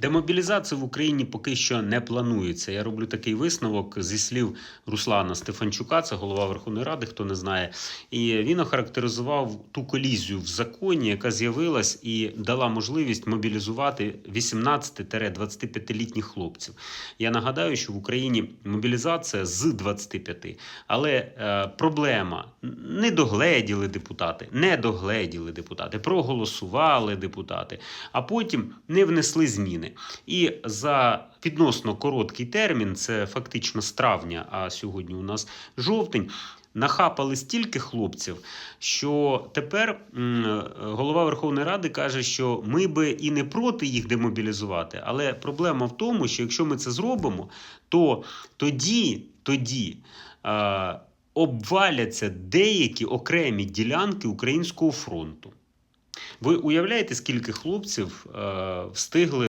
Демобілізація в Україні поки що не планується. Я роблю такий висновок зі слів Руслана Стефанчука, це голова Верховної Ради, хто не знає. І він охарактеризував ту колізію в законі, яка з'явилась і дала можливість мобілізувати 18-25-літніх хлопців. Я нагадаю, що в Україні мобілізація з 25. Але е, проблема не догледіли депутати, не догледіли депутати, проголосували депутати, а потім не внесли зміни. І за відносно короткий термін, це фактично з травня, а сьогодні у нас жовтень. Нахапали стільки хлопців, що тепер голова Верховної Ради каже, що ми би і не проти їх демобілізувати. Але проблема в тому, що якщо ми це зробимо, то тоді, тоді е, обваляться деякі окремі ділянки українського фронту. Ви уявляєте, скільки хлопців е, встигли